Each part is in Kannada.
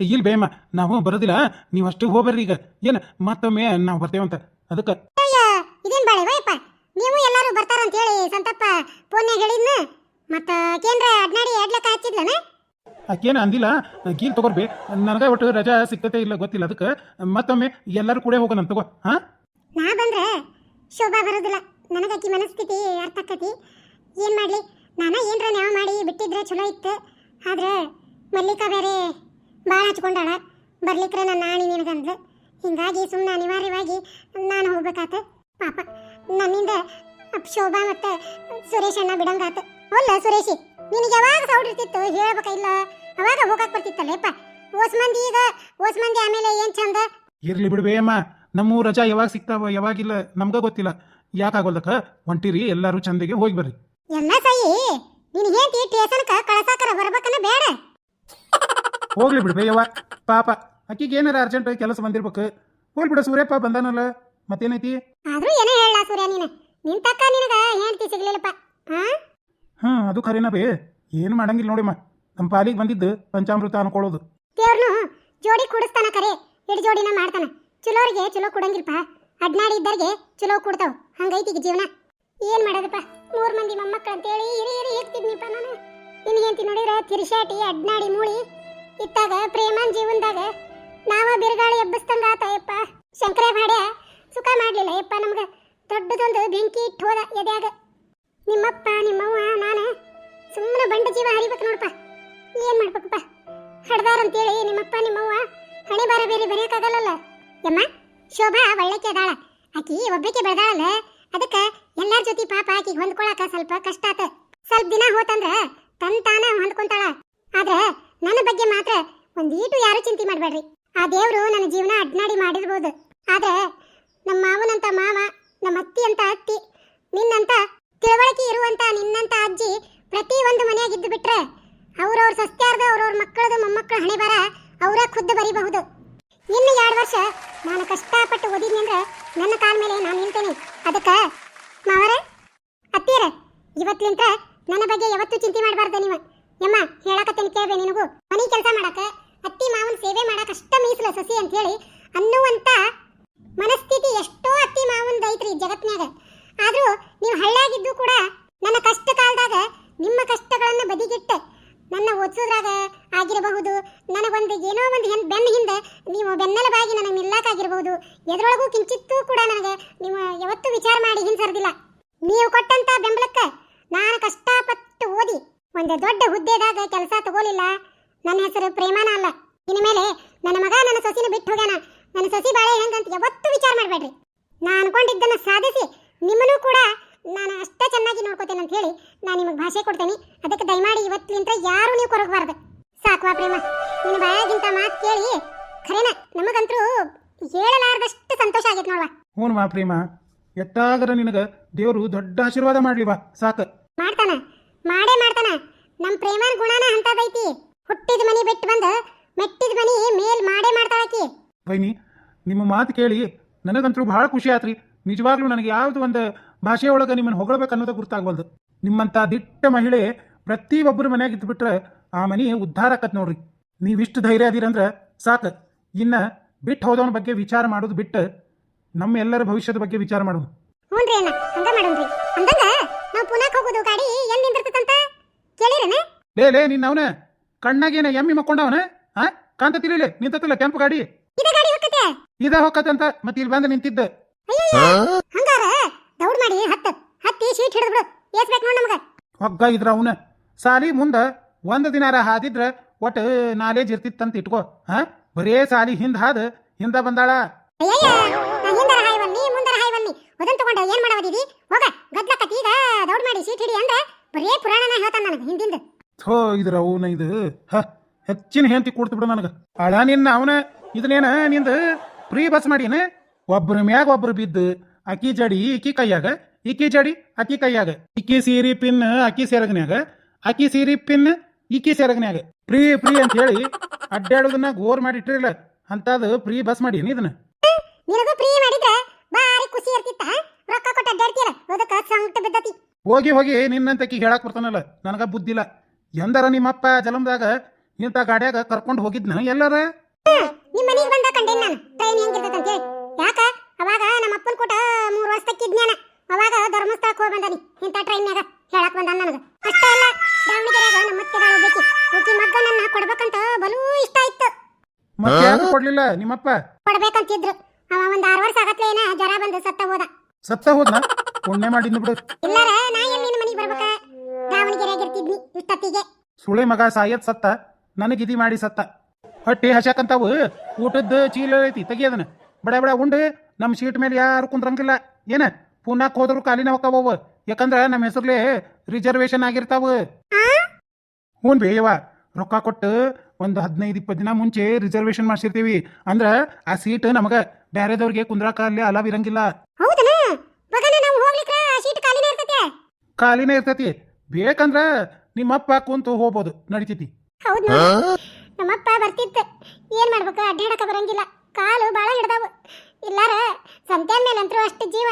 ಇಲ್ಲಿ ಬೇಯಮ್ಮ ನಾವು ಬರೋದಿಲ್ಲ. ನೀವು ಅಷ್ಟು ಹೋಗ್ಬರ್ರಿ ಈಗ. ಏನು ಮತ್ತೊಮ್ಮೆ ನಾವು ಬರ್ತೇವಂತ ಅದಕ್ಕೆ. ಅಯ್ಯ ಇದೇನ್ ಬಾಳೆ ವಯಪ್ಪ ನೀವು ಎಲ್ಲರೂ ಬರ್ತಾರ ಅಂತ ಹೇಳಿ ಸಂತಪ್ಪ ಫೋನ್ಯಾಗ ಹೇಳಿದ್ನ ಮತ್ತ ಕೇಂದ್ರ ಅಡ್ನಾಡಿ ಎಡ್ಲಕ್ಕ ಹಚ್ಚಿದ್ಲನ? ಆಕೇನು ಅಂದಿಲ್ಲ. ಗೀಲ್ ತಗೋರ್ಬಿ. ನನಗೆ ಒಟ್ಟು ರಜಾ ಸಿಗ್ತತೆ ಇಲ್ಲ ಗೊತ್ತಿಲ್ಲ ಅದಕ್ಕೆ. ಮತ್ತೊಮ್ಮೆ ಎಲ್ಲರೂ ಕೂಡ ಹೋಗೋಣ ತಗೋ. ಹಾಂ? ನಾ ಬಂದ್ರೆ ಶೋಭಾ ಬರೋದಿಲ್ಲ. ನನಗಾಕಿ ಮನಸ್ಥಿತಿ ಅರ್ಥ ಆಕತಿ ಏನ್ ಮಾಡ್ಲಿ? ನಾನು ಏನ್ರ ನ್ಯಾವ ಮಾಡಿ ಬಿಟ್ಟಿದ್ರೆ ಚಲೋ ಇತ್ತು. ಆದ್ರೆ ಮಲ್ಲಿಕಾ ಬೇರೆ ಭಾಳ ಹಚ್ಕೊಂಡಾಳ. ಬರ್ಲಿಕ್ರೆ ನನ್ನ ಆಣಿ ನಿನಗಂದ್ಲು. ಹಿಂಗಾಗಿ ಸುಮ್ಮನೆ ಅನಿವಾರ್ಯವಾಗಿ ನಾನು ಹೋಗ್ಬೇಕಾತ. ಪಾಪ ನನ್ನಿಂದ ಶೋಭಾ ಮತ್ತೆ ಸುರೇಶ್ ಅಣ್ಣ ಬಿಡಂಗಾತ. ಅಲ್ಲ ಸುರೇಶಿ ನಿನಗೆ ಯಾವಾಗ ಸೌಡ್ ಇರ್ತಿತ್ತು? ಹೇಳ್ಬೇಕ ಇಲ್ಲ? ಅವಾಗ ಹೋಗಕ್ ಬರ್ತಿತ್ತಲ್ಲೇಪ್ಪ ಓಸ್ ಮಂದಿ ಈಗ ಓಸ್ ಮಂದಿ ಆಮೇಲೆ ಏನ್ ಚಂದ? ಇರ್ಲಿ ಬಿಡ್ಬೇ ಅಮ್ಮ. ನಮ್ಮ ರಜಾ ಯಾವಾಗ ಸಿಗ್ತಾವ ಯಾವಾಗಿಲ್ಲ ನಮ್ಗ ಗೊತ್ತಿಲ್ಲ. ಯಾಕಾಗೋಲ್ದಕ್ಕ ಹೊಂಟಿರಿ ಎಲ್ಲರೂ ಚಂದಿಗೆ ಹೋಗಿ ಬರ್ರಿ. ಎಲ್ಲ ಸೈ ನಿನ್ ಹೇಳ್ತಿ ಟೇಷನ್ಕ ಕಳಸಾಕರ ಬರ್ಬೇಕನ್ನ ಬೇಡ. ಹೋಗ್ಲಿ ಬಿಡ್ಬೇ ಬೇಯವ್ವ. ಪಾಪ. ಅಕ್ಕಿಗೆ ಏನಾರ ಅರ್ಜೆಂಟ್ ಕೆಲಸ ಬಂದಿರ್ಬೇಕು. ಹೋಗ್ಲಿ ಬಿಡು ಸೂರ್ಯಪ್ಪ ಬಂದಾನಲ್ಲ. ಮತ್ತೇನೈತಿ? ಆದ್ರೂ ಏನೇ ಹೇಳ ಸೂರ್ಯ ನೀನು. ನಿನ್ ತಕ್ಕ ನಿನಗ ಹೆಂಡತಿ ಸಿಗ್ಲಿಲ್ಲಪ್ಪ. ಹಾ ಹಾ ಅದು ಖರೇನ ಬೇ. ಏನು ಮಾಡಂಗಿಲ್ಲ ನೋಡಿಮ್ಮ. ನಮ್ಮ ಪಾಲಿಗೆ ಬಂದಿದ್ದು ಪಂಚಾಮೃತ ಅನ್ಕೊಳ್ಳೋದು. ದೇವ್ರನು ಜೋಡಿ ಕೂಡಿಸ್ತಾನ ಕರೆ. ಇಡ್ ಜೋಡಿನ ಮಾಡ್ತಾನ. ಚಲೋರಿಗೆ ಚಲೋ ಕೊಡಂಗಿಲ್ಪ. ಅಡ್ನಾಡಿ ಇದ್ದರಿಗೆ ಚಲೋ ಕೊಡ್ತಾವ. ಹಂಗೈತಿ ಈಗ ಜೀವನ. ಏನ್ ಮಾಡೋದಪ್ಪ? ಮೂರ್ ಮಂದಿ ಮೊಮ್ಮಕ್ಕಳು ಅಂತೇಳಿ ಇರಿ ಇರಿ ಹೇಳ್ತಿದ್ನಿಪ್ಪ ನಾನು ನಿನಗೇಂತಿ ನೋಡಿರ ತಿರ್ಶಾಟಿ ಅಡ್ನಾಡಿ ಮೂಳಿ ಇತ್ತಾಗ ಪ್ರೇಮನ್ ಜೀವನದಾಗ ನಾವ ಬಿರುಗಾಳಿ ಎಬ್ಬಿಸ್ದಂಗ ಆತಾಯಪ್ಪ. ಶಂಕರೇ ಮಾಡ್ಯ ಸುಖ ಮಾಡ್ಲಿಲ್ಲ ಯಪ್ಪ ನಮ್ಗ. ದೊಡ್ಡದೊಂದು ಬೆಂಕಿ ಇಟ್ಟು ಹೋದ ಎದ್ಯಾಗ. ನಿಮ್ಮಪ್ಪ, ನಿಮ್ಮವ್ವ, ನಾನು ಸುಮ್ಮನೆ ಬಂಡ ಜೀವ ಹರಿಬೇಕು ನೋಡಪ್ಪ. ಏನ್ ಮಾಡ್ಬೇಕಪ್ಪ? ಹಡ್ದಾರ ಅಂತೇಳಿ ನಿಮ್ಮಪ್ಪ, ನಿಮ್ಮವ್ವ ಹಣೆ ಬಾರ ಬೇರೆ ಬರೆಯಕ್ಕಾಗಲ್ಲ ಯಮ್ಮ, ಶೋಭಾ ಒಳ್ಳೆಕೆ ಅದಾಳ. ಆಕಿ ಒಬ್ಬಕ್ಕೆ ಬೆಳೆದಾಳಲ್ಲ. ಅದಕ್ಕ ಎಲ್ಲಾರ ಜೊತೆ ಪಾಪ ಆಕಿ ಹೊಂದ್ಕೊಳಕ ಸ್ವಲ್ಪ ಕಷ್ಟ ಆತ. ಸ್ವಲ್ಪ ದಿನ ಹೋತಂದ್ರ ತನ್ ಹೊಂದ್ಕೊಂತಾಳ. ಆದ್ರ ನನ್ನ ಬಗ್ಗೆ ಮಾತ್ರ ಒಂದೀಟು ಯಾರು ಚಿಂತೆ ಮಾಡ್ಬೇಡ್ರಿ. ಆ ದೇವರು ನನ್ನ ಜೀವನ ಅಡ್ನಾಡಿ ಮಾಡಿರ್ಬೋದು. ಆದ್ರೆ ನಮ್ಮ ಮಾವನಂತ ಮಾವ, ನಮ್ಮ ಅತ್ತಿ ಅಂತ ಅತ್ತಿ, ನಿನ್ನಂತ ತಿಳುವಳಿಕೆ ಇರುವಂತ ನಿನ್ನಂತ ಅಜ್ಜಿ ಪ್ರತಿ ಒಂದು ಮನೆಯಾಗ ಇದ್ದು ಬಿಟ್ರೆ ಅವ್ರವ್ರ ಸಸ್ತ್ಯಾರ್ದ ಅವ್ರವ್ರ ಮಕ್ಕಳದು, ಮೊಮ್ಮಕ್ಕಳ ಹಣೆ ಬರ ಅವರ ಖುದ್ದು ಬರಿಬಹುದು. ಇನ್ನು ಎರಡು ವರ್ಷ ನಾನು ಕಷ್ಟಪಟ್ಟು ಓದಿದ್ನಿ ಅಂದ್ರೆ ನನ್ನ ಕಾಲ ಮೇಲೆ ನಾನು ನಿಲ್ತೇನೆ ಅದಕ್ಕೆ ಮಾವರ ಅತ್ತೀರ ಇವತ್ತಿಂತ ನನ್ನ ಬಗ್ಗೆ ಯಾವತ್ತೂ ಚಿಂತೆ ಮಾಡಬಾರ್ದು ನೀವು. ಯಮ್ಮ, ಹೇಳಕತ್ತೇನೆ ಕೇಳ್ಬೆ ನಿನಗೂ. ಮನೆ ಕೆಲಸ ಮಾಡಕ, ಅತ್ತಿ ಮಾವನ ಸೇವೆ ಮಾಡಕ ಅಷ್ಟ ಮೀಸಲ ಸಸಿ ಅಂತ ಹೇಳಿ ಅನ್ನುವಂತ ಮನಸ್ಥಿತಿ ಎಷ್ಟೋ ಅತ್ತಿ ಮಾವನ ಐತ್ರಿ ಜಗತ್ನ್ಯಾಗ. ಆದರೂ ನೀವು ಹಳ್ಳಾಗಿದ್ದು ಕೂಡ ನನ್ನ ಕಷ್ಟ ಕಾಲದಾಗ ನಿಮ್ಮ ಕಷ್ಟಗಳನ್ನು ಬದಿಗಿಟ್ಟ ನನ್ನ ಓದಿಸೋದ್ರಾಗ ಆಗಿರಬಹುದು. ನನಗೊಂದು ಏನೋ ಒಂದು ಹೆನ್ ಬೆನ್ನ ಹಿಂದೆ ನೀವು ಬೆನ್ನೆಲುಬಾಗಿ ನನಗೆ ನಿಲ್ಲಾಕಾಗಿರಬಹುದು. ಎದರೊಳಗೂ ಕಿಂಚಿತ್ತೂ ಕೂಡ ನನಗೆ ನೀವು ಯಾವತ್ತೂ ವಿಚಾರ ಮಾಡಿ ಹಿಂಸರ್ದಿಲ್ಲ. ನೀವು ಕೊಟ್ಟಂತ ಬೆಂಬಲಕ್ಕೆ ನಾನು ಓದಿ ಒಂದು ದೊಡ್ಡ ಹುದ್ದೆದಾಗ ಕೆಲಸ ತಗೋಲಿಲ್ಲ. ನನ್ನ ಹೆಸರು ಪ್ರೇಮಾನ ಅಲ್ಲ. ಇನ್ನು ಮೇಲೆ ನನ್ನ ಮಗ ನನ್ನ ಸೊಸಿನ ಬಿಟ್ಟು ಹೋಗ್ಯಾನ. ನನ್ನ ಸೊಸಿ ಬಾಳೆ ಹೆಂಗಂತ ಯಾವತ್ತೂ ವಿಚಾರ ಮಾಡಬೇಡ್ರಿ. ನಾ ಅನ್ಕೊಂಡಿದ್ದನ್ನ ಸಾಧಿಸಿ ನಿಮ್ಮನು ಕೂಡ ನಾನು ಅಷ್ಟೇ ಚೆನ್ನಾಗಿ ನೋಡ್ಕೋತೇನೆ ಅಂತ ಹೇಳಿ ನಾನು ನಿಮಗೆ ಭಾಷೆ ಕೊಡ್ತೇನೆ. ಅದಕ್ಕೆ ದಯಮಾಡಿ ಇವತ್ತಿನಿಂದ ಯಾರು ನೀವು ಕೊರಗಬಾರ್ದು. ಸಾಕ್ವಾ ಪ್ರೇಮ. ನಿನ್ನ ಬಾಯಾಗಿಂತ ಮಾತು ಕೇಳಿ ಖರೇನ? ನಮಗಂತರೂ ಹೇಳಲಾರದಷ್ಟು ಸಂತೋಷ ಆಗೈತೆ ನೋಡ್ವಾ. ಹ್ಞೂ ಮಾ ಪ್ರೇಮ. ಎಷ್ಟಾದರೂ ನಿನಗೆ ದೇವರು ದೊಡ್ಡ ಆಶೀರ್ವಾದ ಮಾಡ್ಲಿವಾ ಸಾಕು. ಮಾಡ್ತಾನ. ಮಾಡೇ ನಮ್ಮ ಪ್ರೇಮನ ಗುಣನ ಅಂತದೈತಿ ಹುಟ್ಟಿದ ಮನಿ ಬಿಟ್ಟು ಬಂದು ಮೆಟ್ಟಿದ ಮನಿ ಮೇಲ್ ಮಾಡೇ ಮಾಡ್ತಾಳಾಕಿ. ವೈನಿ ನಿಮ್ಮ ಮಾತು ಕೇಳಿ ನನಗಂತೂ ಭಾಳ ಖುಷಿ ಆತ್ರಿ. ನಿಜವಾಗ್ಲೂ ನನಗೆ ಯಾವ್ದು ಒಂದು ಭಾಷೆಯೊಳಗೆ ನಿಮ್ಮನ್ನು ಹೊಗಳಬೇಕು ಅನ್ನೋದು ಗುರ್ತಾಗ್ವಲ್ದು. ನಿಮ್ಮಂಥ ದಿಟ್ಟ ಮಹಿಳೆ ಪ್ರತಿ ಒಬ್ಬರ ಮನ್ಯಾಗ ಇದ್ಬಿಟ್ರೆ ಆ ಮನೆ ಉದ್ಧಾರ ಆಕತ್ ನೋಡ್ರಿ. ನೀವಿಷ್ಟು ಧೈರ್ಯ ಅದೀರಂದ್ರೆ ಸಾಕು. ಇನ್ನು ಬಿಟ್ಟು ಹೋದವನ ಬಗ್ಗೆ ವಿಚಾರ ಮಾಡೋದು ಬಿಟ್ಟು ನಮ್ಮ ಎಲ್ಲರ ಭವಿಷ್ಯದ ಬಗ್ಗೆ ವಿಚಾರ ಮಾಡೋದು. ರೀ ಅಣ್ಣ ಹಂಗ ಮಾಡೋಣ್ರಿ. ಅಂದಂಗ ನಾವು ಪುನಃ ಹೋಗೋದು ಗಾಡಿ ಎಲ್ಲಿ ನಿಂದಿರ್ತದಂತ ಲೇ ಲೇ ನಿನ್ನ ಅವನ. ಕಣ್ಣಾಗೇನ ಎಮ್ಮಿ ಮಕ್ಕೊಂಡವನ. ಹಾ ಕಾಂತ ತಿಳಿಲೆ ನಿಂತತ್ತಲ್ಲ ಕೆಂಪು ಗಾಡಿ. ಇದ ಗಾಡಿ ಹೋಗತ್ತೆ ಇದ ಹೊಕ್ಕತ್ತಂತ ಮತ್ತೆ ಇಲ್ಲಿ ಬಂದು ನಿಂತಿದ್ದ. ಹಂಗಾರ? ದೌಡ್ ಮಾಡಿ ಹತ್ತ. ಹತ್ತಿ ಶೀಟ್ ಹಿಡಿದು ಬಿಡು. ಏಸ್ಬೇಕು ನೋಡ್ ನಮಗ. ಹೊಗ್ಗ ಇದ್ರ ಅವನ. ಸಾಲಿ ಮುಂದ ಒಂದ್ ದಿನಾರ ಹಾದಿದ್ರ ಒಟ್ಟು ನಾಲೇಜ್ ಇರ್ತಿತ್ತಂತ ಇಟ್ಕೋ. ಹಾ ಬರೇ ಸಾಲಿ ಹಿಂದ ಹಾದ ಹಿಂದ ಬಂದಾಳ. ಹಿಂದರ ಹಾಯ್ ಬನ್ನಿ ಮುಂದರ ಹಾಯ್ ಬನ್ನಿ ಅದನ್ ತಗೊಂಡ ಏನ್ ಮಾಡವದಿದಿ ಹೋಗ ಗದ್ಲಕತ್ತಿ ಈಗ ದೌಡ್ ಮಾಡಿ ಸೀಟ್ ಹಿಡಿ ಅಂದ್ರೆ ಬರೇ ಪುರಾಣನ ಹೇಳ್ತಾನ ನನಗೆ ಹಿಂದಿಂದ. ಥೋ ಇದ್ರ ಅವನ ಇದು ಹ ಹೆಚ್ಚಿನ ಹೆಂತಿ ಕೊಡ್ತು ಬಿಡು ನನಗೆ. ಅಳ ನಿನ್ನ ಅವನ ಇದನ್ನೇನ ನಿಂದ ಫ್ರೀ ಬಸ್ ಮಾಡಿನ? ಒಬ್ರ ಮ್ಯಾಗ ಒಬ್ರು ಬಿದ್ದು ಅಕ್ಕಿ ಜಡಿ ಈಕಿ ಕೈಯಾಗ ಈಕಿ ಜಡಿ ಅಕ್ಕಿ ಕೈಯಾಗ. ಇಕ್ಕಿ ಸೀರಿ ಪಿನ್ ಅಕ್ಕಿ ಸೇರಗನ್ಯಾಗ. ಅಕ್ಕಿ ಸೀರಿ ಪಿನ್ ಈಕಿ ಸೇರಗನ್ಯಾಗ. ಫ್ರೀ ಫ್ರೀ ಅಂತ ಹೇಳಿ ಅಡ್ಡಾಡೋದನ್ನ ಗೋರ್ ಮಾಡಿ ಇಟ್ಟಿರಲ್ಲ ಅಂತದು ಫ್ರೀ ಬಸ್ ಮಾಡೀನಿ ಇದನ್ನ. ನಿನಗೂ ಪ್ರೀ ಮಾಡಿದ್ರೆ ಬಾರಿ ಖುಷಿ ಇರ್ತಿತ್ತ? ರೊಕ್ಕ ಕೊಟ್ಟ ಅಡ್ಡಾಡ್ತಿಯಲ್ಲ ಅದಕ್ಕೆ ಸಂಕಟ ಬಿದ್ದತಿ. ಹೋಗಿ ಹೋಗಿ ನಿನ್ನಂತಕಿ ಹೇಳಕ್ ಬರ್ತಾನಲ್ಲ ನನಗ ಬುದ್ಧಿಲ್ಲ ಎಂದರ ನಿಮ್ಮಪ್ಪ ಜಲಮದಾಗ ಇಂಥ ಗಾಡ್ಯಾಗ ಕರ್ಕೊಂಡು ಹೋಗಿದ್ನ ಎಲ್ಲರ? ನಿಮ್ಮ ಮನೆಗೆ ಬಂದ ಕಂಡೇನ್ ನಾನು? ಟ್ರೈನ್ ಹೆಂಗಿರ್ತೈತೆ ಅಂತೇಳಿ ಯಾಕ? ಅವಾಗ ನಮ್ಮ ಅಪ್ಪನ ಕೂಟ ಮೂರು ವರ್ಷ ತಕ್ಕಿದ್ನ್ಯಾನ ಅವಾಗ ಧರ್ಮಸ್ಥಳಕ್ಕೆ ಹೋಗಿ ಬಂದಾನಿ ಇಂಥ ಟ್ರೈನ್ಯಾಗ ಹೇಳಕ್ ಬಂದ ನನಗೆ. ಅಷ್ಟೇ ಅಲ್ಲ ದಾವಣಗೆರೆಯಾಗ ನಮ್ಮ ಹೋಗ್ಬೇಕಿ ಹೋಗಿ ಮಗ್ಗ ನನ್ನ ಕೊಡ್ಬೇಕಂತ ಬಲೂ ಇಷ್ಟ ಇತ್ತು. ಮತ್ತೆ ಯಾಕೆ ಕೊಡ್ಲಿಲ್ಲ ನಿಮ್ಮಪ್ಪ? ಕೊಡ್ಬೇಕಂತಿದ್ರು. ಅವ ಒಂದ್ ಆರು ವರ್ಷ ಆಗತ್ತೆ ಏನ ಜ್ವರ ಬಂದು ಸತ್ತ ಹೋದ. ಸತ್ತ ಹೋದ್ನ? ಪುಣ್ಯ ಮಾಡಿದ್ನು ಬಿಡು. ಸುಳೆ ಮಗ ಸಾಯದ್ ಸತ್ತ ನನಗೆ ಇದಿ ಮಾಡಿ ಸತ್ತ. ಹೊಟ್ಟಿ ಹಸಕಂತಾವು ಊಟದ ಚೀಲ ಐತಿ ತೆಗಿಯೋದನ್ನ ಬಡ ಬಡ ಉಂಡು ನಮ್ಮ ಸೀಟ್ ಮೇಲೆ ಯಾರು ಕುಂದ್ರಂಗಿಲ್ಲ. ಏನ? ಪುನಾಕ್ ಹೋದ್ರು ಕಾಲಿನ ಹೊಕ್ಕವ ಯಾಕಂದ್ರೆ ನಮ್ಮ ಹೆಸರ್ಲೆ ರಿಸರ್ವೇಶನ್ ಆಗಿರ್ತಾವ. ಹ್ಞೂ ಬೇಯವ ರೊಕ್ಕ ಕೊಟ್ಟು ಒಂದು ಹದಿನೈದು ಇಪ್ಪತ್ತು ದಿನ ಮುಂಚೆ ರಿಸರ್ವೇಶನ್ ಮಾಡಿಸಿರ್ತೀವಿ. ಅಂದ್ರೆ ಆ ಸೀಟ್ ನಮಗ ಬೇರೆದವ್ರಿಗೆ ಕುಂದ್ರಾಕ ಅಲ್ಲಿ ಅಲಾವ್ ಇರಂಗಿಲ್ಲ. ಖಾಲಿನೇ ಇರ್ತೈತಿ. ಬೇಕಂದ್ರ ನಿಮ್ಮಪ್ಪ ಕುಂತು ಹೋಗ್ಬೋದು. ನಡಿತೈತಿ. ಹೌದ್. ನಮ್ಮಪ್ಪ ಬರ್ತಿತ್ತು. ಏನ್ ಮಾಡ್ಬೇಕು? ಅಡ್ಡಾಡಕ ಬರಂಗಿಲ್ಲ. ಕಾಲು ಬಾಳ ಹಿಡ್ದಾವು. ಇಲ್ಲಾರ ಸಂತೆಯ ಮೇಲೆ ಅಂತರೂ ಅಷ್ಟು ಜೀವ.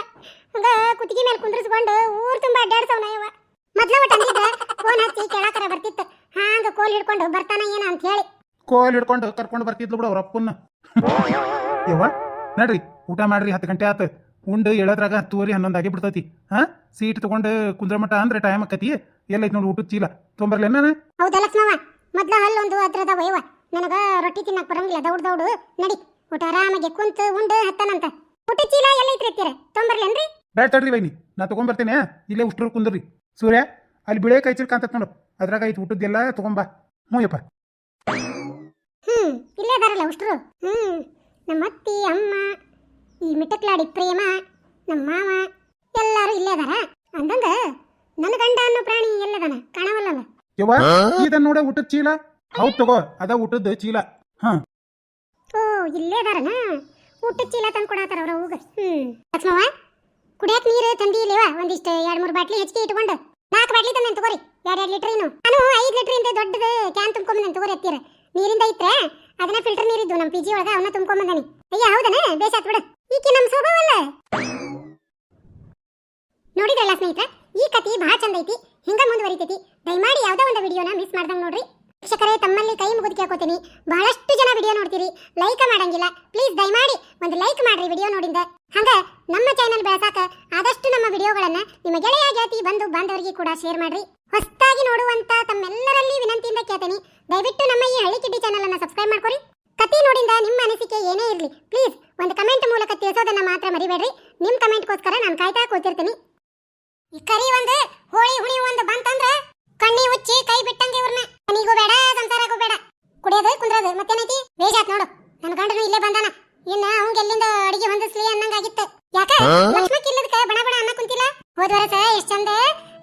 ಹಂಗ ಕುತ್ತಿಗೆ ಮೇಲೆ ಕುಂದ್ರಿಸ್ಕೊಂಡು ಊರ್ ತುಂಬಾ ಅಡ್ಡಾಡ್ಸವ್ನ ಯವ್ವ ಮೊದ್ಲ ಒಟ್ಟು ಫೋನ್ ಹಚ್ಚಿ ಕೇಳಾಕರ ಬರ್ತಿತ್ತು. ಹಾಂಗ ಕೋಲ್ ಹಿಡ್ಕೊಂಡು ಬರ್ತಾನ ಏನ ಅಂತ ಹೇಳಿ. ಕೋಲ್ ಹಿಡ್ಕೊಂಡು ಕರ್ಕೊಂಡು ಬರ್ತಿದ್ಲು ಬಿಡು ಅವ್ರ ಅಪ್ಪನ್ನ. ಯವ್ವ ನಡ್ರಿ. ಊಟ ಮಾಡ್ರಿ ಹತ್ತು ಗಂಟೆ ಆತು. ಉಂಡು ಹೇಳೋದ್ರಾಗ ಹತ್ತುವರೆ ಹನ್ನೊಂದು ಆಗಿ ಬಿಡ್ತೈತಿ ಹಾ? ಸೀಟ್ ತಗೊಂಡು ಕುಂದ್ರ ಮಟ್ಟ ಅಂದ್ರೆ ಟೈಮ್ ಆಕತಿ. ಎಲ್ಲೈತಿ ನೋಡಿ ಊಟದ ಚೀಲ. ತೊಂಬರ್ಲಿ ನಾನು? ಹೌದಾ ಲಕ್ಷ್ಮವ ಮೊದ್ಲ ಹಲ್ಲೊಂದು ಅದ್ರದ ವಯವ ನನಗ ರೊಟ್ಟಿ ತಿನ್ನಕ್ ಬರಂಗಿಲ್ಲ. ದೌಡ್ ದೌಡು. ನಡಿ. ಊಟ ಆರಾಮಾಗಿ ಕುಂತು ಉಂಡು ಹತ್ತನಂತ. ಊಟ ಚೀಲ ಎಲ್ಲೈತ್ರಿ ಅತ್ತೀರ ತೊಂಬರ್ಲೇನ್ರಿ ಬೇಡ ತಡ್ರಿ ಬೈನಿ. ನಾ ತಗೊಂಬರ್ತೇನೆ ಇಲ್ಲೇ ಉಷ್ಟ್ರು ಕುಂದ್ರಿ. ಸೂರ್ಯ ಅಲ್ಲಿ ಬಿಳೆ ಕೈ ಚೀಲ ಕಾಂತತ್ ನೋಡು. ಅದ್ರಾಗ ಐತಿ ಊಟದ್ದೆಲ್ಲ ತಗೊಂಬಾ. ಹ್ಞೂ ಯಪ್ಪ ಹ್ಮ್ ಇಲ್ಲೇ ಬರಲ್ಲ ಉಷ್ಟ್ರು ಹ್ಮ್ ನಮ್ಮ ಅತ್ತಿ ಅಮ್ಮ. ಈ ಮಿಟಕ್ಲಾಡಿ ಪ್ರೇಮ ನಮ್ಮ ಮಾವ. ಎಲ್ಲಾರು ಇಲ್ಲೇ ಅದಾರ? ಅಂದಂಗ ನನ್ನ ಗಂಡ ಅನ್ನೋ ಪ್ರಾಣಿ ಎಲ್ಲದನ? ಕಾಣವಲ್ಲಲ್ಲ? ಯವ್ವ ಇದನ್ನ ನೋಡ ಊಟದ ಚೀಲ? ಹೌದ್ ತಗೋ ಅದ ಊಟದ ಚೀಲ. ಹಾ. ಓ ಇಲ್ಲೇ ಅದಾರನ? ಊಟದ ಚೀಲ ತಂದು ಕೊಡತ್ತಾರ ಅವ್ರ ಹೋಗ ಹ್ಮ್. ಲಕ್ಷ್ಮವ್ವ ಕುಡಿಯಕ್ ನೀರು ತಂದಿ ಇಲ್ಲೇವ? ಒಂದಿಷ್ಟ ಎರಡ್ ಮೂರು ಬಾಟ್ಲಿ ಹೆಚ್ಚಿಗೆ ಇಟ್ಕೊಂಡು. ನಾಲ್ಕು ಬಾಟ್ಲಿ ತಂದೆ ತಗೋರಿ ಎರಡ್ ಎರಡ್ ಲೀಟರ್ ಏನು. ನಾನು ಐದು ಲೀಟರ್ ಇಂದ ದೊಡ್ಡದು ಕ್ಯಾನ್ ತುಂಬ್ಕೊಂಬಂದೆ ತಗೋರಿ ಎತ್ತೀರ ನೀರಿಂದ ಐತ್ರೆ ಅದನ್ನ ಫಿಲ್ಟರ್ ನೀರಿದ್ದು ನಮ್ಮ ಪಿ ಜಿ ಒಳಗ ಅವನ್ನ ತುಂಬ್ಕೊಂಬಂದಾನಿ ಅಯ್ಯ ಹೌದನ? ಬೇಸಾತ್ ಬಿಡು. ಈಕೆ ನಮ್ಮ ಸ್ವಭಾವಲ್ಲ. ನೋಡಿದ್ರಲ್ಲ ಸ್ನೇಹಿತರೆ ಈ ಕತಿ ಬಹಳ ಚಂದ ಐತಿ, ಹಿಂಗ ಮುಂದುವರಿತೈತಿ. ದಯಮಾಡಿ ಯಾವ್ದೋ ಒಂದು ವಿಡಿಯೋನ ಮಿಸ್ ಮಾಡ್ದಂಗ್ ನೋಡ್ರಿ. ವೀಕ್ಷಕರೇ, ತಮ್ಮಲ್ಲಿ ಕೈ ಮುಗಿದು ಕೇಳ್ಕೊತೀನಿ. ಬಹಳಷ್ಟು ಜನ ವಿಡಿಯೋ ನೋಡ್ತೀರಿ. ಲೈಕ್ ಮಾಡಂಗಿಲ್ಲ. ಪ್ಲೀಸ್ ದಯಮಾಡಿ ಒಂದು ಲೈಕ್ ಮಾಡ್ರಿ ವಿಡಿಯೋ ನೋಡಿಂದ. ಹಂಗ ನಮ್ಮ ಚಾನೆಲ್ ಬೆಳಸಾಕ ಆದಷ್ಟು ನಮ್ಮ ವಿಡಿಯೋಗಳನ್ನ ನಿಮ್ಮ ಗೆಳೆಯ, ಗೆಳತಿ, ಬಂಧು, ಬಾಂಧವರಿಗೆ ಕೂಡ ಶೇರ್ ಮಾಡ್ರಿ. ಹೊಸದಾಗಿ ನೋಡುವಂತ ತಮ್ಮೆಲ್ಲರಲ್ಲಿ ವಿನಂತಿಯಿಂದ ಕೇಳ್ತೀನಿ. ದಯವಿಟ್ಟು ನಮ್ಮ ಈ ಹಳ್ಳಿ ಕಿಡ್ಡಿ ಚಾನೆಲ್ ಅನ್ನ ಸಬ್ಸ್ಕ್ರೈಬ್ ಮಾಡ್ಕೊರಿ. ಕತಿ ನೋಡಿಂದ ನಿಮ್ಮ ಅನಿಸಿಕೆ ಏನೇ ಇರಲಿ ಪ್ಲೀಸ್ ಒಂದು ಕಮೆಂಟ್ ಮೂಲಕ ತಿಳಿಸೋದನ್ನ ಮಾತ್ರ ಮರಿಬೇಡ್ರಿ. ನಿಮ್ ಕಮೆಂಟ್ಗೋಸ್ಕರ ನಾನು ಕಾಯ್ತಾ ಕೂತಿರ್ತೀನಿ. ಈ ಕರಿ ಒಂದು ಹೋಳಿ ಹುಳಿ ಒಂದು ಬಂತಂದ್ರ ಕಣ್ಣಿ ಉಚ್ಚಿ ಕೈ ಬಿಟ್ಟಂಗೆ ಇವ್ರನ್ನ ಮನಿಗೂ ಬೇಡ ಸಂಸಾರಕ್ಕೂ ಬೇಡ. ಕುಡಿಯೋದು ಕುಂದ್ರೋದು ಮತ್ತೇನೈತಿ? ಬೇಜಾತ್ ನೋಡು. ನನ್ನ ಗಂಡನು ಇಲ್ಲೇ ಬಂದಾನ. ಇನ್ನ ಅವಂಗ ಎಲ್ಲಿಂದ ಅಡಿಗೆ ಹೊಂದಿಸ್ಲಿ ಅನ್ನಂಗಾಗಿತ್ತು. ಯಾಕ? ಲಕ್ಷ್ಮಕ್ಕೆ ಇಲ್ಲದಕ್ಕ ಬಣ ಬಣ ಅನ್ನ ಕುಂತಿಲ್ಲ? ಹೋದ ವರ್ಷ ಎಷ್ಟ್ ಚಂದ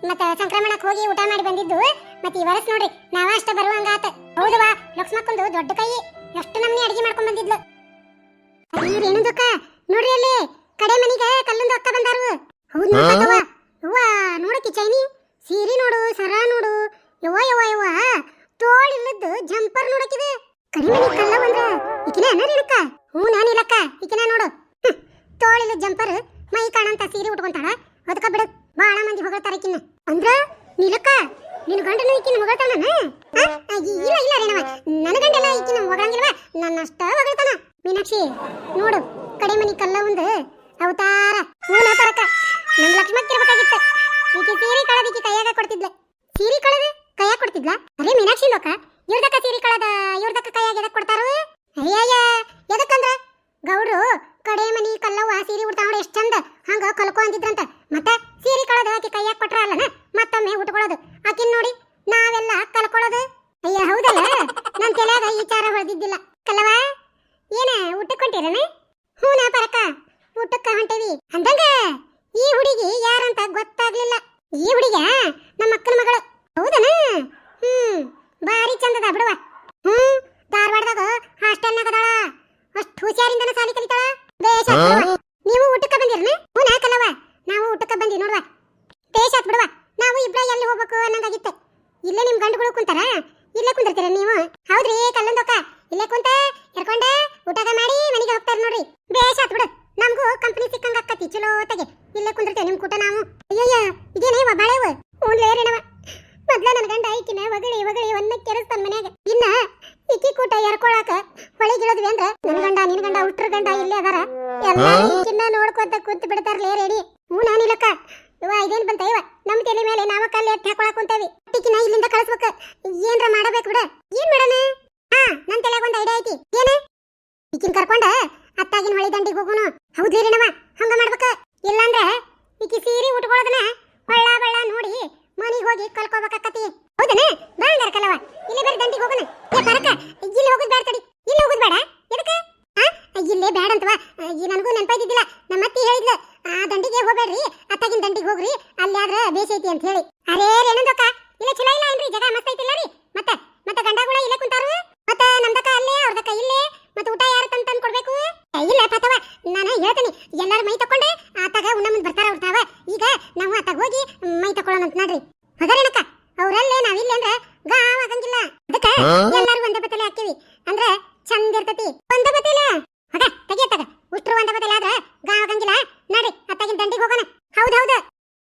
ಮತ್ತ ಸಂಕ್ರಮಣಕ್ಕೆ ಹೋಗಿ ಊಟ ಮಾಡಿ ಬಂದಿದ್ದು. ಮತ್ತ ಈ ವರ್ಷ ನೋಡ್ರಿ ನಾವ ಅಷ್ಟ ಬರುವಂಗಾತ. ಹೌದವಾ ಲಕ್ಷ್ಮಕ್ಕೊಂದು ದೊಡ್ಡ ಕೈ. ಎಷ್ಟು ನಮ್ನಿ ಅಡಿಗೆ ಮಾಡ್ಕೊಂಡ್ ಬಂದಿದ್ಲು. ಅಯ್ಯೋ ರೇಣುದಕ್ಕ ನೋಡ್ರಿ ಅಲ್ಲಿ ಕಡೆ ಮನಿಗೆ ಕಲ್ಲಿಂದ ಅಕ್ಕ ಬಂದಾರು. ಹೌದು ನೋಡ್ತವ ಅವ್ವ ನೋಡಕ್ಕೆ ಚೈನಿ. ಸೀರೆ ನೋಡು ಸರ ನೋಡು. ಯವ್ವ ಯವ್ವ ಯವ್ವ. ತೋಳ್ ಇಲ್ಲದ್ದು ಜಂಪರ್ ನೋಡಕ್ಕಿದೆ. ಕಡಿಮೆ ಕಲ್ಲ ಒಂದ್ರ ಈಕಿನ ಏನಕ್ಕ? ಹ್ಞೂ ನಾನಿಲ್ಲಕ್ಕ ಈಕಿನ ನೋಡು. ಹ್ಮ್. ಇಲ್ಲದ ಜಂಪರ್ ಮೈ ಕಾಣಂತ ಸೀರೆ ಉಟ್ಕೊಂತಾಳ. ಅದಕ್ಕ ಬಿಡು ಬಾಳ ಮಂದಿ ಹೋಗ್ತಾರೆ ಅಂದ್ರ ನೀಲಕ್ಕ ನಿನ್ನ ಗಂಡನ ಈಕಿನ ಹೊಗಳ್ತಾನ ಇಲ್ಲ ಇಲ್ಲ ರೇಣವ ನನ್ನ ಗಂಡನ ಇಕ್ಕಿ ನಮ್ಮ ಹೊಗಳಂಗಿಲ್ವ ನನ್ನಷ್ಟ ಹೊಗಳ್ತಾನ ಮೀನಾಕ್ಷಿ, ನೋಡು, ಕಡೆ ಮನಿ ಕಲ್ಲ ಒಂದು ಅವತಾರ ಮೂಲ ಪರಕ ನಮ್ಮ ಲಕ್ಷ್ಮಕ್ಕೆ ಇರ್ಬೇಕಾಗಿತ್ತ ಈಕೆ ಸೀರೆ ಕಳದ ಕೈಯಾಗ ಕೊಡ್ತಿದ್ಲ ಸೀರೆ ಕಳದ ಕೈಯಾಗ ಕೊಡ್ತಿದ್ಲ ಅರೇ ಮೀನಾಕ್ಷಿ ಲೋಕ ಇವ್ರದಕ್ಕ ಸೀರೆ ಕಳದ ಇವ್ರದಕ್ಕ ಕೈಯಾಗ ಎದಕ್ ಕೊಡ್ತಾರು ಅಯ್ಯಯ್ಯ ಎದಕ್ಕಂದ್ರ ಗೌಡ್ರು ಕಡೆ ಮನಿ ಕಲ್ಲವ್ವ ಸೀರೆ ಉಡ್ತಾ ನೋಡಿ ಎಷ್ಟ್ ಚಂದ ಹಂಗ ಕಲ್ಕೊ ಅಂದಿದ್ರಂತ ಮತ್ತ ಸೀರೆ ಕಳದ ಆಕೆ ಕೈಯಾಗ ಕೊಟ್ರ ಅಲ್ಲನ ಮತ್ತೊಮ್ಮೆ ಉಟ್ಕೊಳ್ಳೋದು ಆಕಿನ್ ನೋಡಿ ನಾವೆಲ್ಲ ಕಲ್ಕೊಳ್ಳೋದು ಅಯ್ಯ ಹೌದಲ್ಲ ನನ್ ತಲೆಯಾಗ ಈ ಚಾರ ಹೊಳೆದಿದ್ದಿಲ್ಲ ಕಲ್ಲವ ಏನ ಊಟಕ್ಕೆ ಹೊಂಟಿರನ ಹೂನ ಪರಕ ಊಟಕ್ಕ ಹೊಂಟೇವಿ ಈ ಹುಡುಗಿ ಯಾರಂತ ಗೊತ್ತಾಗ್ಲಿಲ್ಲ. ಈ ಹುಡುಗ ನಮ್ಮ ಅಕ್ಕನ ಮಗಳು. ಹೌದನ? ಹ್ಮ್ ಬಾರಿ ಚಂದದ ಬಿಡುವ. ಹ್ಮ್ ಧಾರವಾಡದಾಗ ಹಾಸ್ಟೆಲ್ನಾಗ ಅದಾಳ ಅಷ್ಟ್ ಹುಷಾರಿಂದನ ಸಾಲಿ ಕಲಿತಾಳ. ಬೇಷ್. ನೀವು ಊಟಕ್ಕ ಬಂದಿರನ? ಹ್ಞೂ ನಾಕಲ್ಲವ ನಾವು ಊಟಕ್ಕ ಬಂದಿ ನೋಡುವ. ಬೇಷ್ ಆತ್ ಬಿಡುವ. ನಾವು ಇಬ್ರ ಎಲ್ಲಿ ಹೋಗ್ಬೇಕು ಅನ್ನಂಗಾಗಿತ್ತು. ಇಲ್ಲೇ ನಿಮ್ ಗಂಡುಗಳು ಕುಂತಾರ? ಇಲ್ಲೇ ಕುಂದಿರ್ತೀರ ನೀವು? ಹೌದ್ರಿ ಕಲ್ಲೊಂದೊಕ್ಕ ಇಲ್ಲೇ ಕುಂತ ಎರ್ಕೊಂಡ. ಏನ್ರ ಮಾಡಬೇಕು ಬಿಡ. ಏನ್ ಮಾಡೋಣ? ಹಾ ನನ್ ತಲೆಗೆ ಒಂದು ಐಡಿಯಾ ಐತಿ. ಏನ? ಈಕಿನ್ ಕರ್ಕೊಂಡ ಅತ್ತಾಗಿನ ಹೊಳಿ ದಂಡಿಗೆ ಹೋಗೋನು. ಹೌದು ರೇಣವ ಹಂಗ ಮಾಡ್ಬೇಕ? ಇಲ್ಲಾಂದ್ರ ಈಕಿ ಸೀರಿ ಉಟ್ಕೊಳ್ಳೋದನ್ನ ಬಳ್ಳ ಬಳ್ಳ ನೋಡಿ ಮನಿಗೆ ಹೋಗಿ ಕಲ್ಕೋಬೇಕಾಕತಿ ಹೌದನ? ಬಾ ಕಲವ ಇಲ್ಲಿ ಬೇರೆ ದಂಡಿಗೆ ಹೋಗೋಣ. ಏ ಬರಕ ಇಲ್ಲಿ ಹೋಗೋದು ಬೇಡ ತಡಿ. ಇಲ್ಲಿ ಹೋಗೋದು ಬೇಡ. ಎದಕ ಹಾ ಇಲ್ಲೇ ಬೇಡ ಅಂತವಾ ಈ ನನಗೂ ನೆನಪಾಯ್ತಿದ್ದಿಲ್ಲ. ನಮ್ಮ ಅತ್ತಿ ಹೇಳಿದ್ಲು, ಆ ದಂಡಿಗೆ ಹೋಗ್ಬೇಡ್ರಿ, ಅತ್ತಾಗಿನ ದಂಡಿಗೆ ಹೋಗ್ರಿ, ಅಲ್ಲಿ ಆದ್ರೆ ಬೇಸೈತಿ ಅಂತ ಹೇಳಿ. ಅರೇ ರೇಣಂದಕ್ಕ ಇಲ್ಲ ಚಲೋ ಇಲ್ಲ ಏನ್ರಿ? ಜಗ ಮಸ್ತ್ ಐತಿಲ್ಲ ರೀ ಮತ್ತ, ಮತ್ತೆ ಗಂಡಗಳ ಇಲ್ಲೇ ಕುಂತಾರು? ಮತ್ತೆ ನಮ್ದಕ್ಕ ಅಲ್ಲೇ ಅವ್ರದಕ್ಕ ಇಲ್ಲೇ, ಮತ್ತ ಊಟ ಯಾರು ತಂದ್ ತಂದ್ ಕೊಡ್ಬೇಕು? ಇಲ್ಲ ಪಾತವ, ನಾನು ಹೇಳ್ತೀನಿ, ಎಲ್ಲಾರು ಮೈ ತಕೊಂಡೆ, ಆತಾಗ ಉಣ್ಣ ಮುಂದೆ ಬರ್ತಾರ ಅವ್ರ ತಾವ. ಈಗ ನಾವು ಆತಾಗ ಹೋಗಿ ಮೈ ತಕೊಳ್ಳೋಣ ಅಂತ ನೋಡ್ರಿ ಹಗರೇನಕ್ಕ ಅವ್ರಲ್ಲೇ ನಾವಿಲ್ಲ ಅಂದ್ರ ಗಾವ್ ಆಗಂಗಿಲ್ಲ ಅದಕ್ಕ ಎಲ್ಲಾರು ಒಂದೇ ಬತ್ತಲೆ ಹಾಕಿವಿ ಅಂದ್ರ ಚಂದ ಇರ್ತತಿ ಒಂದೇ ಬತ್ತಲೆ ಹಗ ತೆಗಿಯತ್ತಾಗ ಉಷ್ಟ್ರು ಒಂದೇ ಬತ್ತಲೆ ಆದ್ರ ಗಾವ್ ಆಗಂಗಿಲ್ಲ ನಡ್ರಿ ಅತ್ತಾಗಿನ ದಂಡಿಗೆ ಹೋಗೋಣ ಹೌದ್ ಹೌದು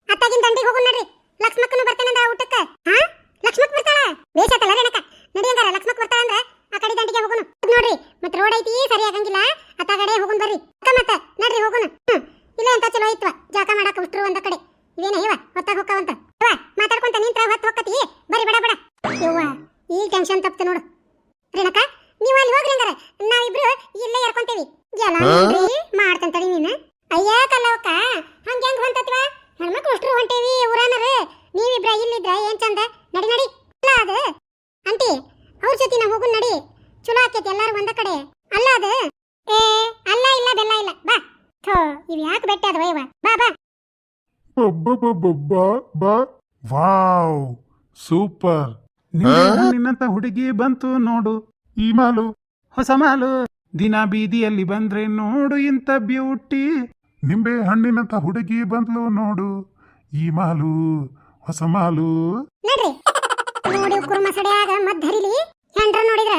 ಅತ್ತಾಗಿನ ದಂಡಿಗೆ ಹೋಗೋಣ ನಡ್ರಿ ಲಕ್ಷ್ಮಕ್ಕನು ಬರ್ತಾನಂದ ಊಟಕ್ಕ ಹಾ ಲಕ್ಷ್ಮಕ್ ಬರ್ತಾಳ ಬೇಷತ್ತಲ್ಲ ರೇಣಕ ನಡಿ ಹಂಗಾರ ಲಕ್ಷ್ಮಕ್ ಬರ್ತಾಳ ಅಂದ್ರ ಆ ಕಡೆ ದಂಡಿಗೆ ಹೋಗೋಣ ಅದ್ ನೋಡ್ರಿ ಮತ್ ರೋಡ್ ಐತಿ ಸರಿ ಆಗಂಗಿಲ್ಲ ಅತ್ತ ಕಡೆ ಹೋಗೋಣ ಬರ್ರಿ ಅಕ್ಕ ಮತ್ತ ನಡ್ರಿ ಹೋಗೋಣ ಹ್ಮ್ ಇಲ್ಲ ಅಂತ ಚಲೋ ಐತ್ವ ಜಾಕ ಮಾಡಾಕ ಉಷ್ಟ್ರು ಒಂದ ಕಡೆ ಇವೇನ ಇವ ಹೊತ್ತಾಗ ಹೋಕ್ಕವಂತ ಇವ ಮಾತಾಡ್ಕೊಂತ ನಿಂತ್ರ ಹೊತ್ತು ಹೋಕ್ಕತಿ ಬರಿ ಬಡ ಬಡ ಯವ್ವ ಈ ಟೆನ್ಷನ್ ತಪ್ತ ನೋಡು ರೇಣಕ ನೀವು ಅಲ್ಲಿ ಹೋಗ್ರಿ ಹಂಗಾರ ನಾವಿಬ್ರು ಇಲ್ಲೇ ಇರ್ಕೊಂತೇವಿ ಎಲ್ಲ ನೋಡ್ರಿ ಮಾಡ್ತಂತಡಿ ನೀನು. ಅಯ್ಯ ಕಲ್ಲವಕ್ಕ ಹಂಗ ಹೆಂಗ್ ಹೊಂತತ್ವ ಹೆಣ್ಮಕ್ಳು ಅಷ್ಟ್ರು ಹೊಂಟೇವಿ ಊರಾನರು ನೀವಿಬ್ರ ಇಲ್ಲಿದ್ರ ಏನ್ ಚಂದ? ನಡಿ ನಡಿ. ಅಲ್ಲ ಅದು. ಅಂಟಿ ಅವ್ರ ಜೊತೆ ನಾವು ಹೋಗುನ್ ನಡಿ. ಚಲೋ ಆಕೈತಿ ಎಲ್ಲಾರು ಒಂದ ಕಡೆ. ಅಲ್ಲ ಅದು. ಏ ಅಲ್ಲ ಇಲ್ಲ ಬೆಲ್ಲ ಇಲ್ಲ. ಬಾ. ಥೋ ಇವ್ ಯಾಕೆ ಬೆಟ್ಟ ಅದ ವೈವ ಬಾ ಬಾ. ಬಾ. Wow super. ನಿನ್ನಂತ ಹುಡುಗಿ ಬಂತು ನೋಡು. ಈ ಮಾಲು ಹೊಸ ಮಾಲು. ದಿನ ಬೀದಿಯಲ್ಲಿ ಬಂದ್ರೆ ನೋಡು ಇಂಥ ಬ್ಯೂಟಿ. ನಿಂಬೆ ಹಣ್ಣಿನಂತ ಹುಡುಗಿ ಬಂದ್ಲು ನೋಡು. ಈ ಮಾಲು, ಹೊಸ ಮಾಲು. ನಡ್ರಿ. ನೋಡಿ ಕುರ್ಮ ಸಡಿಯಾಗ ಹೆಂಡ್ರ ನೋಡಿದ್ರ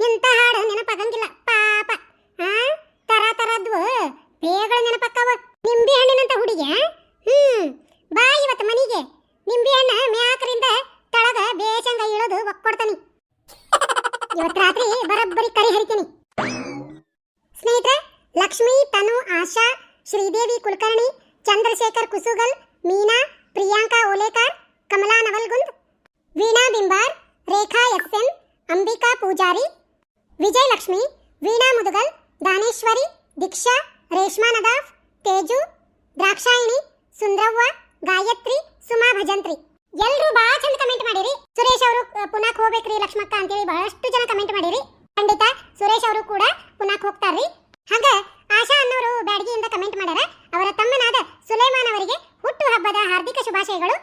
ಇಂಥ ಹಾಡು ನೆನಪಾಗಂಗಿಲ್ಲ. ಪಾಪ. ಆ? ತರ ತರದ್ವು. ಬೇಗಳು ನೆನಪಕ್ಕವ. ನಿಂಬೆ ಹಣ್ಣಿನಂತ ಹುಡುಗಿ ಹ್ಮ್. ಬಾ ಇವತ್ತು ಮನಿಗೆ. ನಿಂಬೆ ಹಣ್ಣ ಮ್ಯಾಕರಿಂದ ತಳಗ ಬೇಸಂಗ ಇಳೋದು ಒಕ್ಕೊಡ್ತಾನಿ ಇವತ್ತು ರಾತ್ರಿ ಬರಬ್ಬರಿ ಕರಿ ಹರಿತೀನಿ. ತನು ಆಶಾ, ಶ್ರೀದೇವಿ ಕುಲಕರ್ಣಿ, ಚಂದ್ರಶೇಖರ್ ಕುಸುಗಲ್, ಮೀನಾ, ಪ್ರಿಯಾಂಕಾ ಓಲೇಕರ್, ಕಮಲಾ ನವಲ್ಗುಂದ್, ವೀಣಾ ಬಿಂಬಾರ್, ರೇಖಾ ಎಸ್ ಅಂಬಿಕಾ ಪೂಜಾರಿ, ವಿಜಯಲಕ್ಷ್ಮಿ, ವೀಣಾ ಮುದುಗಲ್, ದಾನೇಶ್ವರಿ, ದೀಕ್ಷಾ, ರೇಷ್ಮಾ ನದಾಫ್, ತೇಜು, ದ್ರಾಕ್ಷಾಯಿಣಿ, ಸುಂದ್ರವ್ವ, ಗಾಯತ್ರಿ, ಸುಮಾ ಭಜಂತ್ರಿ. ಎಲ್ಲರೂ ಬಹಳ ಚಂದ ಕಮೆಂಟ್ ಮಾಡಿರಿ. ಸುರೇಶ್ ಅವರು ಪುನಃ ಹೋಗ್ಬೇಕ್ರಿ ಲಕ್ಷ್ಮಕ್ಕ ಅಂತೇಳಿ ಬಹಳಷ್ಟು ಜನ ಕಮೆಂಟ್ ಮಾಡಿರಿ. ಖಂಡಿತ ಸುರೇಶ್ ಅವರು ಕೂಡ ಪುನಃ ಹೋಗ್ತಾರ್ರಿ. ಹಂಗ ಆಶಾ ಅನ್ನೋರು ಬ್ಯಾಡಗಿಯಿಂದ ಕಮೆಂಟ್ ಮಾಡ್ಯಾರ. ಅವರ ತಮ್ಮನಾದ ಸುಲೇಮಾನ್ ಅವರಿಗೆ ಹುಟ್ಟು ಹಬ್ಬದ ಹಾರ್ದಿಕ ಶುಭಾಶಯಗಳು.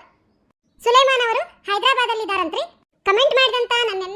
ಸುಲೈಮಾನ್ ಅವರು ಹೈದರಾಬಾದ್ ಅಲ್ಲಿ ಇದಾರಂತ್ರಿ ಕಮೆಂಟ್ ಮಾಡಿದಂತ ನನ್ನೆಲ್ಲಾ